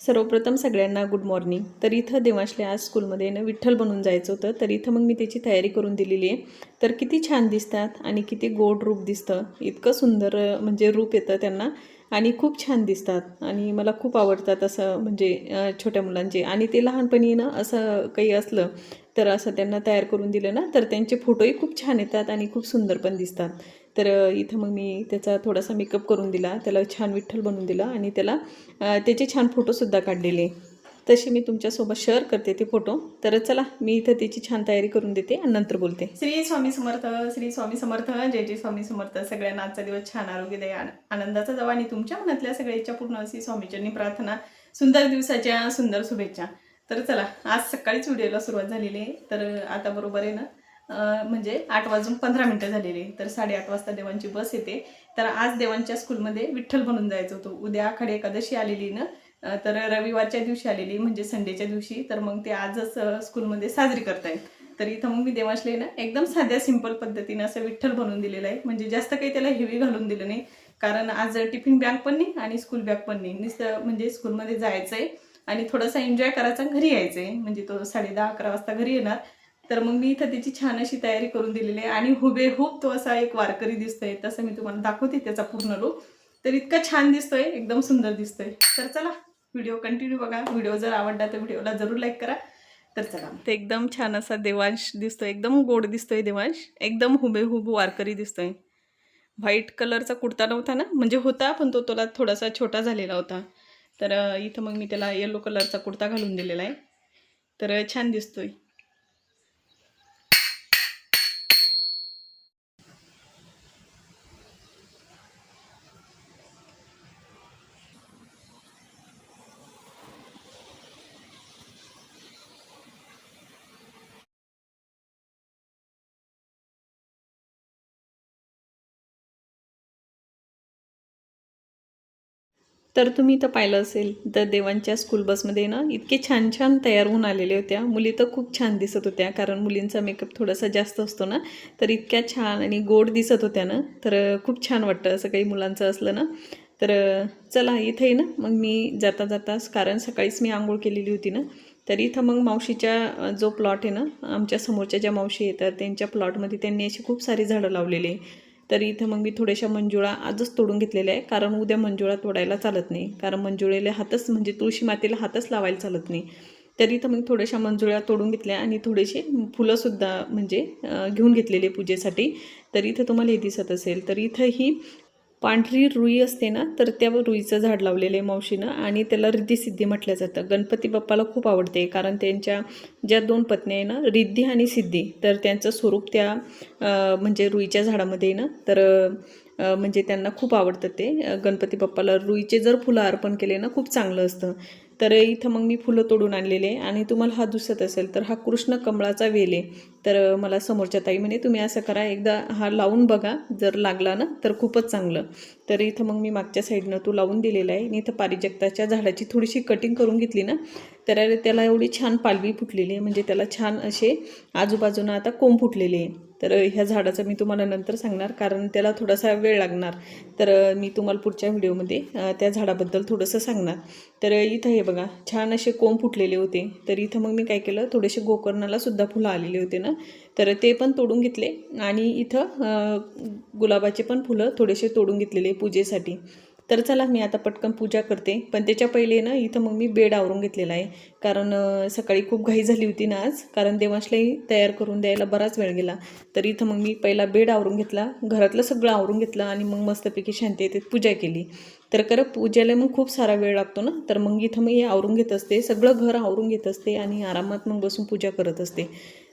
सर्वप्रथम सगळ्यांना good morning तर इथं देवाशल्या आज स्कूलमध्ये ना विठ्ठल बनून जायचं होतं. तर इथं मग मी त्याची तयारी करून दिलेली आहे. तर किती छान दिसतात आणि किती गोड रूप दिसतं. इतकं सुंदर म्हणजे रूप येतं त्यांना. आणि खूप छान दिसतात. आणि मला खूप आवडतात असं म्हणजे छोट्या मुलांचे. आणि ते लहानपणी ना असं काही असलं तर असं त्यांना तयार करून दिलं ना तर त्यांचे फोटोही खूप छान येतात आणि खूप सुंदर पण दिसतात. तर इथं मग मी त्याचा थोडासा मेकअप करून दिला. त्याला छान विठ्ठल बनवून दिला आणि त्याला त्याचे छान फोटोसुद्धा काढलेले. तसे मी तुमच्यासोबत शेअर करते ते फोटो तर चला मी इथं त्याची छान तयारी करून देते आणि नंतर बोलते. श्री स्वामी समर्थ श्री स्वामी समर्थ. जय जय स्वामी समर्थ. सगळ्यांना आजचा दिवस छान आरोग्य दे आनंदाचा जावा आणि तुमच्या मनातल्या सगळ्या इच्छा पूर्ण अशी स्वामीचरणी प्रार्थना. सुंदर दिवसाच्या सुंदर शुभेच्छा. तर चला आज सकाळीच व्हिडिओला सुरुवात झालेली आहे. तर आता बरोबर आहे ना? म्हणजे आठ वाजून पंधरा मिनटं झालेली. तर साडेआठ वाजता देवांची बस येते. तर आज देवांच्या स्कूलमध्ये विठ्ठल बनून जायचं होतं. उद्या आखाडे एकादशी आलेली ना तर रविवारच्या दिवशी आलेली म्हणजे संडेच्या दिवशी. तर मग ते आजच स्कूलमध्ये साजरी करतायत. तर इथं मग मी देवाशले ना एकदम साध्या सिंपल पद्धतीनं असं विठ्ठल बनवून दिलेलं आहे. म्हणजे जास्त काही त्याला हेवी घालून दिलं नाही. कारण आज टिफिन बॅग पण नाही आणि स्कूल बॅग पण नाही. नुसतं म्हणजे स्कूलमध्ये जायचं आहे आणि थोडासा एन्जॉय करायचा घरी यायचं आहे म्हणजे तो साडे दहा अकरा वाजता घरी येणार. तर मग मी इथं त्याची छान अशी तयारी करून दिलेली आहे. आणि हुबेहूब तो असा एक वारकरी दिसतोय. तसं मी तुम्हाला दाखवते त्याचा पूर्ण रूप तर इतका छान दिसतोय एकदम सुंदर दिसतोय. तर चला व्हिडिओ कंटिन्यू बघा. व्हिडिओ जर आवडला तर व्हिडिओला जरूर लाईक करा. तर चला ते एकदम छान असा देवांश दिसतोय. एकदम गोड दिसतोय देवांश. एकदम हुबेहूब वारकरी दिसतोय. व्हाईट कलरचा कुर्ता नव्हता ना? म्हणजे होता पण तो तुला थोडासा छोटा झालेला होता. तर इथं मग मी त्याला येलो कलरचा कुर्ता घालून दिलेला आहे. तर छान दिसतोय. तर तुम्ही इथं पाहिलं असेल तर देवांच्या स्कूल बसमध्ये ना इतके छान छान तयार होऊन आलेल्या होत्या. मुली तर खूप छान दिसत होत्या कारण मुलींचा मेकअप थोडासा जास्त असतो ना तर इतक्या छान आणि गोड दिसत होत्या ना तर खूप छान वाटतं असं काही मुलांचं असलं ना. तर चला इथे ना मग मी जाता जाताच कारण सकाळीच मी आंघोळ केलेली होती ना तर इथं मग मावशीच्या जो प्लॉट आहे ना आमच्या समोरच्या ज्या मावशी येतात त्यांच्या प्लॉटमध्ये त्यांनी अशी खूप सारी झाडं लावलेली. आहे तर इथं मग मी थोड्याशा मंजुळा आजच तोडून घेतलेल्या आहे. कारण उद्या मंजुळा तोडायला चालत नाही. कारण मंजुळेला हातच म्हणजे तुळशी मातेला हातच लावायला चालत नाही. तर इथं मग थोड्याशा मंजुळ्या तोडून घेतल्या आणि थोडेसे फुलंसुद्धा म्हणजे घेऊन घेतलेले पूजेसाठी. तर इथं तुम्हाला हे दिसत असेल. तर इथं ही पांढरी रुई असते ना तर त्या रुईचं झाड लावलेलं आहे मावशीनं आणि त्याला रिद्धी म्हटलं जातं. गणपती बाप्पाला खूप आवडते कारण त्यांच्या ज्या दोन पत्नी आहे ना रिद्धी आणि सिद्धी तर त्यांचं स्वरूप त्या म्हणजे रुईच्या झाडामध्ये आहे ना तर म्हणजे त्यांना खूप आवडतं ते. गणपती बाप्पाला रुईचे जर फुलं अर्पण केले ना खूप चांगलं असतं. तर इथं मग मी फुलं तोडून आणलेले आहे आणि तुम्हाला हा दिसत असेल तर हा कृष्ण कमळाचा वेल आहे. तर मला समोरच्या ताई म्हणे तुम्ही असं करा एकदा हा लावून बघा जर लागला ना तर खूपच चांगलं. तर इथं मग मी मागच्या साईडनं तो लावून दिलेला आहे आणि इथं पारिजक्ताच्या झाडाची थोडीशी कटिंग करून घेतली ना तर त्याला एवढी छान पालवी फुटलेली आहे. म्हणजे त्याला छान असे आजूबाजूनं आता कोंब फुटलेले आहे. तर ह्या झाडाचं मी तुम्हाला नंतर सांगणार कारण त्याला थोडासा वेळ लागणार. तर मी तुम्हाला पुढच्या व्हिडिओमध्ये त्या झाडाबद्दल थोडंसं सांगणार. तर इथं हे बघा छान असे कोंब फुटलेले होते. तर इथं मग मी काय केलं थोडेसे गोकर्णाला सुद्धा फुलं आलेले होते ना. तर ते पण तोडून घेतले आणि इथं गुलाबाचे पण फुलं थोडेसे तोडून घेतलेले पूजेसाठी. तर चला मी आता पटकन पूजा करते. पण त्याच्या पहिले ना इथं मग मी बेड आवरून घेतलेला आहे. कारण सकाळी खूप घाई झाली होती ना आज. कारण देवांशलाही तयार करून द्यायला बराच वेळ गेला. तर इथं मग मी पहिला बेड आवरून घेतला. घरातलं सगळं आवरून घेतलं आणि मग मस्तपैकी शांती येते पूजा केली. तर खरं पूजेला मग खूप सारा वेळ लागतो ना. तर मग इथं मी हे आवरून घेत असते. सगळं घर आवरून घेत असते आणि आरामात मग बसून पूजा करत असते.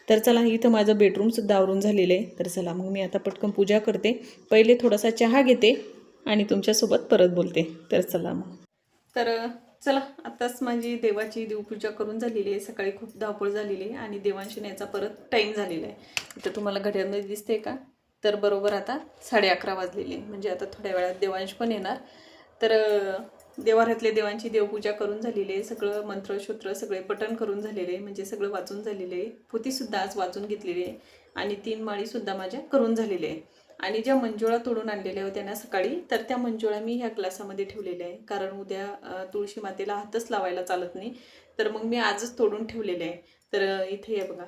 तर चला इथं माझं बेडरूमसुद्धा आवरून झालेलं आहे. तर चला मग मी आता पटकन पूजा करते. पहिले थोडासा चहा घेते. आणि तुमच्यासोबत परत बोलते. तर चला मग. तर चला आत्ताच माझी देवाची देवपूजा करून झालेली आहे. सकाळी खूप धावपळ झालेली आहे आणि देवांशी न्यायचा परत टाईम झालेला आहे. इथं तुम्हाला घड्यामध्ये दिसते का? तर बरोबर आता साडे अकरा वाजलेले आहे. म्हणजे आता थोड्या वेळात देवांश पण येणार. तर देवारातल्या देवांची देवपूजा करून झालेली आहे. सगळं मंत्रशूत्र सगळे पठण करून झालेले आहे. म्हणजे सगळं वाचून झालेले आहे. पोतीसुद्धा आज वाचून घेतलेली आहे. आणि तीन माळीसुद्धा माझ्या करून झालेली आहे. आणि ज्या मंजुळा तोडून आणलेल्या होत्या ना सकाळी तर त्या मंजुळा मी ह्या ग्लासामध्ये ठेवलेल्या आहे. कारण उद्या तुळशी मातेला हातच लावायला चालत नाही. तर मग मी आजच तोडून ठेवलेले आहे. तर इथे आहे बघा.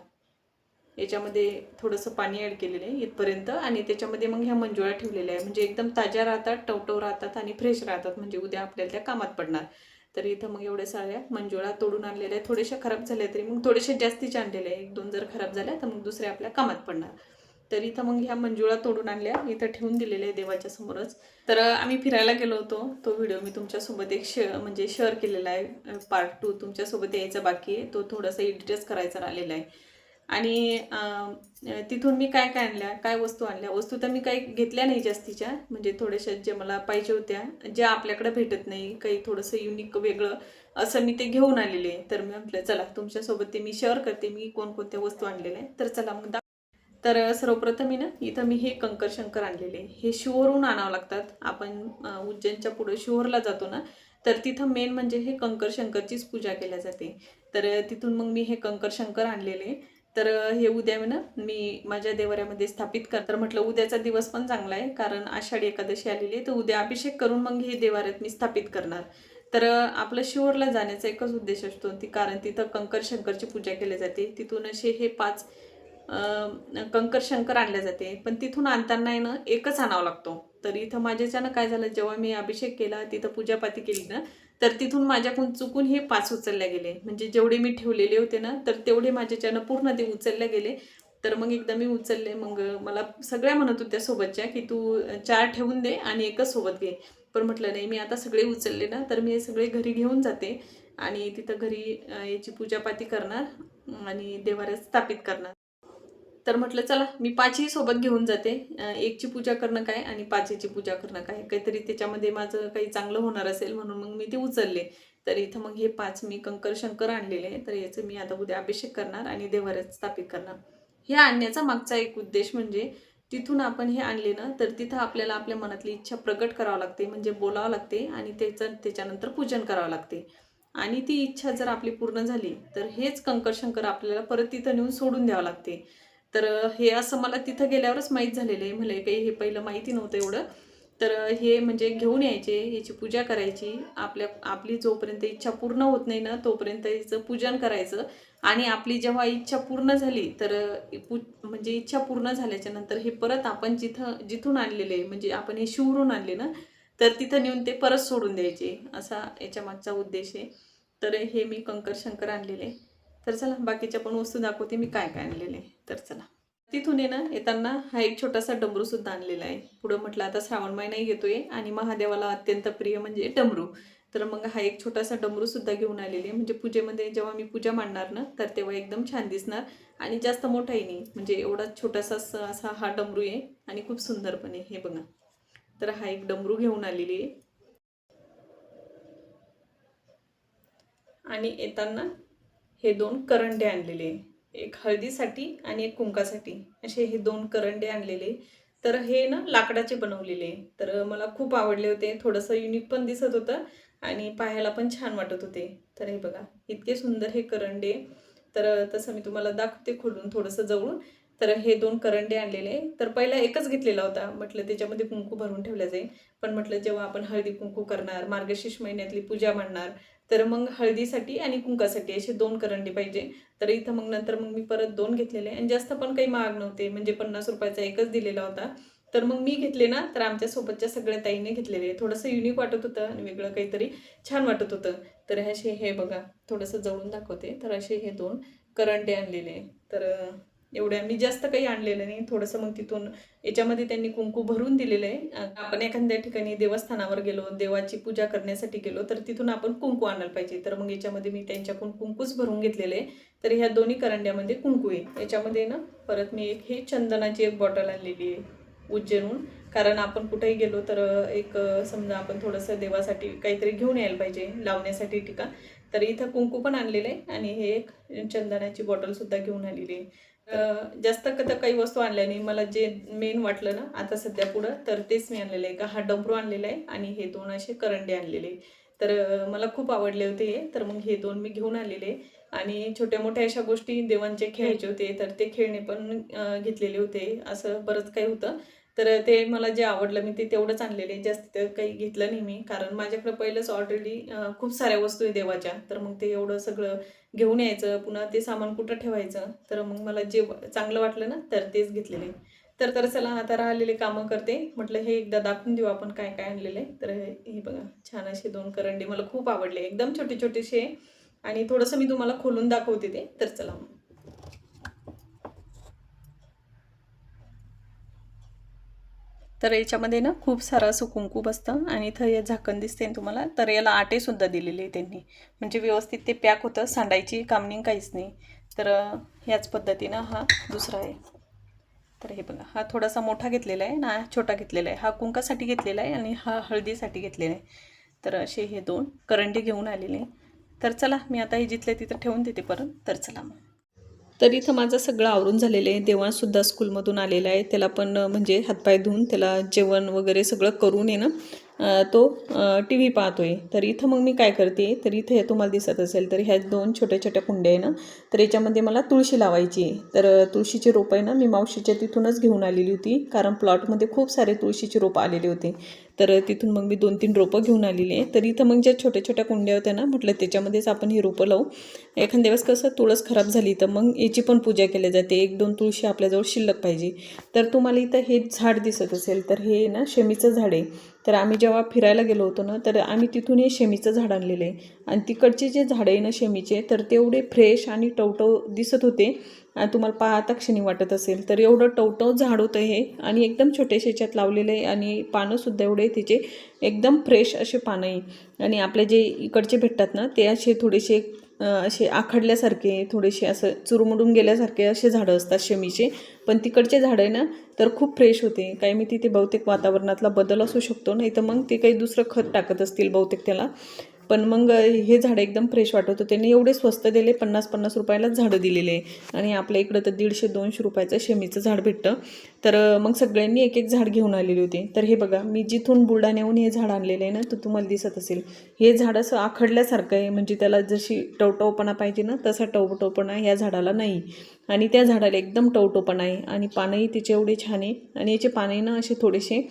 याच्यामध्ये थोडंसं पाणी ॲड केलेलं आहे इथपर्यंत आणि त्याच्यामध्ये मग ह्या मंजुळा ठेवलेल्या आहे. म्हणजे एकदम ताज्या राहतात टवटव राहतात आणि फ्रेश राहतात. म्हणजे उद्या आपल्याला त्या कामात पडणार. तर इथं मग एवढ्या साऱ्या मंजुळा तोडून आणलेल्या आहेत. थोड्याशा खराब झाल्या तरी मग थोड्याशा जास्तीच्या आणलेल्या आहे एक दोन जर खराब झाल्या तर मग दुसऱ्या आपल्या कामात पडणार. तर इथं मग ह्या मंजुळा तोडून आणल्या. इथं ठेवून दिलेल्या आहे देवाच्या समोरच. तर आम्ही फिरायला गेलो होतो. तो व्हिडिओ मी तुमच्यासोबत एक शे म्हणजे शेअर केलेला आहे. पार्ट टू तुमच्यासोबत यायचा बाकी आहे. तो थोडासा एडिटच करायचा राहिलेला आहे. आणि तिथून मी काय काय आणल्या? काय वस्तू आणल्या? वस्तू तर मी काही घेतल्या नाही जास्तीच्या. म्हणजे थोड्याशा जे मला पाहिजे होत्या ज्या आपल्याकडे भेटत नाही. काही थोडंसं युनिक वेगळं असं मी ते घेऊन आलेले आहे. तर मी म्हटलं चला तुमच्यासोबत ते मी शेअर करते. मी कोणकोणत्या वस्तू आणलेल्या आहे तर चला मग दा तर सर्वप्रथम ना इथं मी हे कंकर शंकर आणलेले. हे शिवरून आणावं लागतात. आपण उज्जैनच्या पुढं शिवरला जातो ना तर तिथं मेन म्हणजे हे कंकर शंकरचीच पूजा केल्या जाते. तर तिथून मग मी हे कंकर शंकर आणलेले. तर हे उद्या ना मी माझ्या देवाऱ्यामध्ये स्थापित कर तर म्हटलं उद्याचा दिवस पण चांगला आहे कारण आषाढी एकादशी आलेली आहे तर उद्या अभिषेक करून मग हे देवाऱ्यात मी स्थापित करणार. तर आपलं शिवरला जाण्याचा एकच उद्देश असतो. ती कारण तिथं कंकर शंकरची पूजा केली जाते. तिथून असे हे पाच कंकर शंकर आणल्या जाते. पण तिथून आणताना आहे ना एकच आणावा लागतो. तर इथं माझ्याच्यानं काय झालं जेव्हा मी अभिषेक केला तिथं पूजापाती केली ना तर तिथून माझ्याकडून चुकून हे पाच उचलल्या गेले. म्हणजे जेवढे मी ठेवलेले होते ना तर तेवढे माझ्याच्यानं पूर्ण ते उचलल्या गेले. तर मग एकदा मी उचलले. मग मला सगळ्या म्हणत होत्या सोबतच्या की तू चार ठेवून दे आणि एकच सोबत घे. पण म्हटलं नाही मी आता सगळे उचलले ना तर मी हे सगळे घरी घेऊन जाते आणि तिथं घरी याची पूजापाती करणार आणि देवाऱ्या स्थापित करणार. तर म्हटलं चला मी पाचही सोबत घेऊन जाते. एकची पूजा करणं काय आणि पाचीची पूजा करणं काय? काहीतरी त्याच्यामध्ये माझं काही चांगलं होणार असेल म्हणून मग मी ते उचलले. तर इथं मग हे पाच मी कंकर शंकर आणलेले तर याचं मी आता उद्या अभिषेक करणार आणि देवाऱ्यात स्थापित करणार. हे आणण्याचा मागचा एक उद्देश म्हणजे तिथून आपण हे आणले ना तर तिथं आपल्याला आपल्या मनातली इच्छा प्रकट करावं लागते. म्हणजे बोलावं लागते आणि त्याचं त्याच्यानंतर पूजन करावं लागते. आणि ती इच्छा जर आपली पूर्ण झाली तर हेच कंकर शंकर आपल्याला परत तिथं नेऊन सोडून द्यावं लागते. तर हे असं मला तिथं गेल्यावरच माहीत झालेलं आहे. मला काही हे पहिलं माहिती नव्हतं एवढं. तर हे म्हणजे घेऊन यायचे याची पूजा करायची. आपल्या आपली जोपर्यंत इच्छा पूर्ण होत नाही ना तोपर्यंत याचं पूजन करायचं. आणि आपली जेव्हा इच्छा पूर्ण झाली तर पू म्हणजे इच्छा पूर्ण झाल्याच्यानंतर हे परत आपण जिथं जिथून आणलेले आहे, म्हणजे आपण हे शिवरून आणले ना तर तिथं नेऊन ते परत सोडून द्यायचे. असा याच्या मागचा उद्देश आहे. तर हे मी कंकर शंकर आणलेले. तर चला बाकीच्या पण वस्तू दाखवते मी काय काय आणलेले. आहे. तर चला. तिथून आहे ना येताना हा एक छोटासा डमरू सुद्धा आणलेला आहे. पुढं म्हटलं आता श्रावण महिनाही येतोय आणि महादेवाला अत्यंत प्रिय म्हणजे डमरू. तर मग हा एक छोटासा डमरू सुद्धा घेऊन आलेली आहे. म्हणजे पूजेमध्ये जेव्हा मी पूजा मांडणार ना तर तेव्हा एकदम छान दिसणार. आणि जास्त मोठाही नाही. म्हणजे एवढा छोटासा असा हा डमरू आहे आणि खूप सुंदर पण आहे. हे बघा. तर हा एक डमरू घेऊन आलेली आहे. आणि येताना हे दोन करंडे आणलेले आहे. एक हळदीसाठी आणि एक कुंकासाठी असे हे दोन करंडे आणलेले. तर हे ना लाकडाचे बनवलेले. तर मला खूप आवडले होते. थोडंसं युनिक पण दिसत होतं आणि पाहायला पण छान वाटत होते. तर हे बघा इतके सुंदर हे करंडे. तर तसं मी तुम्हाला दाखवते खोलून थोडंसं जवळून. तर हे दोन करंडे आणलेले. तर पहिला एकच घेतलेला होता. म्हटलं त्याच्यामध्ये कुंकू भरून ठेवल्या जाईल. पण म्हटलं जेव्हा आपण हळदी कुंकू करणार मार्गशीर्ष महिन्यातली पूजा मांडणार तर मग हळदीसाठी आणि कुंकासाठी असे दोन करंडे पाहिजे. तर इथं मग नंतर मग मी परत दोन घेतलेले आणि जास्त पण काही महाग नव्हते म्हणजे पन्नास रुपयाचा एकच दिलेला होता. तर मग मी घेतले ना तर आमच्या सोबतच्या सगळ्या ताईने घेतलेले. थोडंसं युनिक वाटत होतं आणि वेगळं काहीतरी छान वाटत होतं. तर हे असे हे बघा थोडंसं जवळून दाखवते. तर असे हे दोन करंडे आणलेले. तर एवढ्या मी जास्त काही आणलेलं नाही. थोडंसं मग तिथून याच्यामध्ये त्यांनी कुंकू भरून दिलेलं आहे. आपण एखाद्या ठिकाणी देवस्थानावर गेलो देवाची पूजा करण्यासाठी गेलो तर तिथून आपण कुंकू आणायला पाहिजे. तर मग याच्यामध्ये मी त्यांच्याकडून कुंकूच भरून घेतलेले आहे. तर ह्या दोन्ही करंड्यामध्ये कुंकू आहे. याच्यामध्ये ना परत मी एक हे चंदनाची एक बॉटल आणलेली आहे उज्जैनहून. कारण आपण कुठेही गेलो तर एक समजा आपण थोडंसं देवासाठी काहीतरी घेऊन यायला पाहिजे लावण्यासाठी ठिकाण. तर इथं कुंकू पण आणलेलं आहे आणि हे एक चंदनाची बॉटलसुद्धा घेऊन आलेली आहे. जास्त कथा काही वस्तू आणल्या नाही. मला जे मेन वाटलं ना आता सध्या पुढं तर तेच मी आणलेलं आहे. का हा डमरू आणलेला आहे आणि हे दोन असे करंडे आणलेले तर मला खूप आवडले होते हे. तर मग हे दोन मी घेऊन आलेले आणि छोट्या मोठ्या अशा गोष्टी देवांचे खेळायचे होते तर ते खेळणे पण घेतलेले होते. असं बरंच काही होतं. तर ते मला जे आवडलं मी ते तेवढंच आणलेले जास्त तर काही घेतलं नाही मी. कारण माझ्याकडे पहिलंच ऑलरेडी खूप साऱ्या वस्तू आहे देवाच्या. तर मग ते एवढं सगळं घेऊन यायचं. पुन्हा ते सामान कुठं ठेवायचं? तर मग मला जे चांगलं वाटलं ना तर तेच घेतलेले तर तर चला आता राहिलेले कामं करते. म्हटलं हे एकदा दाखवून देऊ आपण काय काय आणलेले तर हे बघा छान असे दोन करंडे मला खूप आवडले. एकदम छोटे छोटेसे आणि थोडंसं मी तुम्हाला खोलून दाखवते ते. तर चला मग. तर याच्यामध्ये ना खूप सारं असं कुंकू बसतं आणि इथं हे झाकण दिसते तुम्हाला. तर याला आटेसुद्धा दिलेले आहे त्यांनी. म्हणजे व्यवस्थित ते पॅक होतं सांडायची कामनिंग काहीच नाही. तर ह्याच पद्धतीनं हा दुसरा आहे. तर हे बघा हा थोडासा मोठा घेतलेला आहे ना छोटा घेतलेला आहे. हा कुंकासाठी घेतलेला आहे आणि हा हळदीसाठी घेतलेला आहे. तर असे हे दोन करंडे घेऊन आलेले तर चला मी आता हे जिथले तिथं ठेवून देते परत. तर चला मग. तर इथं माझं सगळं आवरून झालेलं आहे. देवाणसुद्धा स्कूलमधून आलेला आहे. त्याला पण म्हणजे हातपाय धुवून त्याला जेवण वगैरे सगळं करून आहे ना तो टी व्ही पाहतो आहे तर इथं मग मी काय करते? तर इथे हे तुम्हाला दिसत असेल तर ह्या दोन छोट्या छोट्या कुंड्या आहे ना तर याच्यामध्ये मला तुळशी लावायची तर तुळशीचे रोपं आहे ना मी मावशीच्या तिथूनच घेऊन आलेली होती कारण प्लॉटमध्ये खूप सारे तुळशीचे रोपं आलेले होते. तर तिथून मग मी दोन तीन रोपं घेऊन आलेली आहे. तर इथं मग ज्या छोट्या छोट्या कुंड्या होत्या ना म्हटलं त्याच्यामध्येच आपण ही रोपं लावू. एखाद्या वेळेस कसं तुळस खराब झाली तर मग याची पण पूजा केली जाते. एक दोन तुळशी आपल्याजवळ शिल्लक पाहिजे. तर तुम्हाला इथं हे झाड दिसत असेल तर हे ना शेमीचं झाड आहे. तर आम्ही जेव्हा फिरायला गेलो होतो ना तर आम्ही तिथून हे शेमीचं झाड आणलेलं आहे. आणि तिकडचे जे झाडं आहे ना शेमीचे तर तेवढे फ्रेश आणि टवटव दिसत होते. तुम्हाला पाहता क्षणी वाटत असेल. तर एवढं टवटव झाड होतं हे. आणि एकदम छोट्याशा याच्यात लावलेले आहे आणि पानंसुद्धा एवढे तिचे. एकदम फ्रेश असे पानं आहे आणि आपले जे इकडचे भेटतात ना ते असे थोडेसे असे आखडल्यासारखे थोडेसे असं चुरमुडून गेल्यासारखे असे झाडं असतात शेमीचे. पण तिकडचे झाडं आहे ना तर खूप फ्रेश होते. काही मी तिथे बहुतेक वातावरणातला बदल असू शकतो. नाही तर मग ते काही दुसरं खत टाकत असतील बहुतेक त्याला. पण मग हे झाडं एकदम फ्रेश वाटत होते. त्यांनी एवढे स्वस्त दिले पन्नास पन्नास रुपयालाच झाडं दिलेले. आणि आपल्या इकडं तर दीडशे दोनशे रुपयाचं शेमीचं झाड भेटतं. तर मग सगळ्यांनी एक एक झाड घेऊन आलेली होती. तर हे बघा मी जिथून बुलढाण्याहून हे झाड आणलेलं आहे ना तर तुम्हाला दिसत असेल. हे झाड असं आखडल्यासारखं आहे. म्हणजे त्याला जशी टवटवपणा पाहिजे ना तसा टवटवपणा ह्या झाडाला नाही. आणि त्या झाडाला एकदम टवटोपणा आहे. आणि पानंही तिचे एवढे छान आहे. आणि याचे पानही ना असे थोडेसे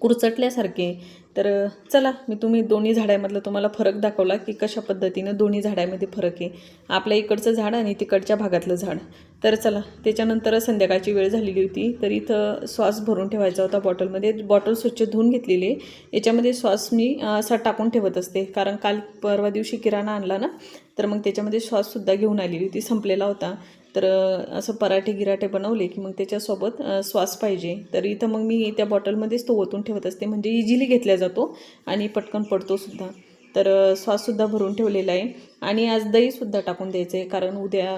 कुरचटल्यासारखे. तर चला मी तुम्ही दोन्ही झाडांमधलं तुम्हाला फरक दाखवला की कशा पद्धतीनं दोन्ही झाडांमध्ये फरक आहे. आपल्या इकडचं झाड आणि तिकडच्या भागातलं झाड. तर चला त्याच्यानंतर संध्याकाळची वेळ झालेली होती तर इथं श्वास भरून ठेवायचा होता बॉटलमध्ये. बॉटल स्वच्छ धुवून घेतलेली आहे. याच्यामध्ये श्वास मी असा टाकून ठेवत असते. कारण काल परवा दिवशी किराणा आणला ना तर मग त्याच्यामध्ये श्वाससुद्धा घेऊन आलेली होती संपलेला होता. तर असं पराठे गिराटे बनवले की मग त्याच्यासोबत श्वास पाहिजे. तर इथं मग मी त्या बॉटलमध्येच तो ओतून ठेवत असते. म्हणजे इझिली घेतल्या जातो आणि पटकन पडतोसुद्धा तर श्वाससुद्धा भरून ठेवलेला आहे. आणि आज दहीसुद्धा टाकून द्यायचं आहे. कारण उद्या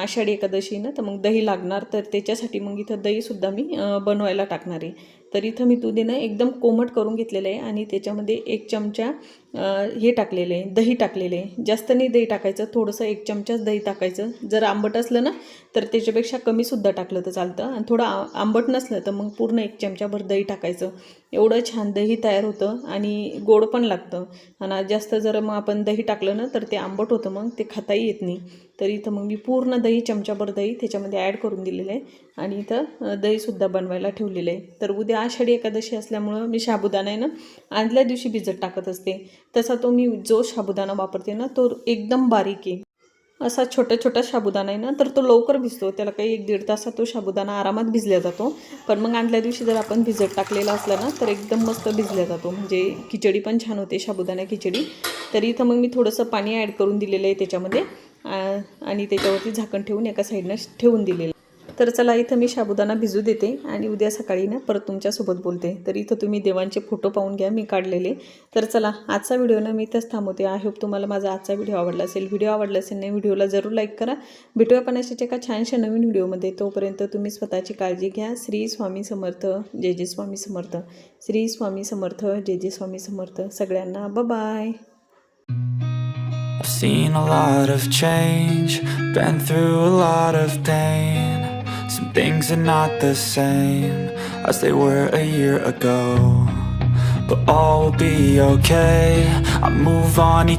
आषाढी एकादशी ना तर मग दही लागणार. तर त्याच्यासाठी मग इथं दहीसुद्धा मी बनवायला टाकणार आहे. तर इथं मी दुधीनं एकदम कोमट करून घेतलेलं आहे. आणि त्याच्यामध्ये एक चमचा हे टाकलेलं आहे दही टाकलेलं. आहे जास्त नाही दही टाकायचं थोडंसं एक चमचाच दही टाकायचं. जर आंबट असलं ना तर त्याच्यापेक्षा कमीसुद्धा टाकलं तर चालतं. आणि थोडं आंबट नसलं तर मग पूर्ण एक चमचाभर दही टाकायचं. एवढं छान दही तयार होतं आणि गोड पण लागतं. आणि जास्त जर मग आपण दही टाकलं ना तर ते आंबट होतं मग ते खाताही येत नाही. तर इथं मग मी पूर्ण दही चमचाभर दही त्याच्यामध्ये ॲड करून दिलेलं आहे. आणि इथं दहीसुद्धा बनवायला ठेवलेलं आहे. तर उद्या आषाढी एकादशी असल्यामुळं मी साबुदाणा आहे ना आदल्या दिवशी भिजत टाकत असते. तसा तो मी जो साबुदाणा वापरते ना तो एकदम बारीक आहे. असा छोटा छोटा साबुदाणा आहे ना तर तो लवकर भिजतो. त्याला काही एक दीड तासात तो साबुदाणा आरामात भिजल्या जातो. पण मग आदल्या दिवशी जर आपण भिजत टाकलेला असला ना तर एकदम मस्त भिजल्या जातो. म्हणजे खिचडी पण छान होते साबुदाणा खिचडी. तर इथं मग मी थोडंसं पाणी ॲड करून दिलेलं आहे त्याच्यामध्ये. आणि त्याच्यावरती झाकण ठेवून एका साईडनं ठेवून दिलेलं तर चला इथं मी साबुदाणा भिजू देते आणि उद्या सकाळी ना परत तुमच्यासोबत बोलते. तर इथं तुम्ही देवांचे फोटो पाहून घ्या मी काढलेले. तर चला आजचा व्हिडिओ ना मी इथंच थांबवते. आय होप तुम्हाला माझा आजचा व्हिडिओ आवडला असेल. व्हिडिओ आवडला असेल नाही व्हिडिओला जरूर लाईक करा. भेटूया पण अशाच एका छानशा नवीन व्हिडिओमध्ये. तोपर्यंत तुम्ही स्वतःची काळजी घ्या. श्री स्वामी समर्थ. जय जय स्वामी समर्थ. श्री स्वामी समर्थ. जय जय स्वामी समर्थ. सगळ्यांना bye I've seen a lot of change, been through a lot of pain. Some things are not the same as they were a year ago. But all will be okay. I move on.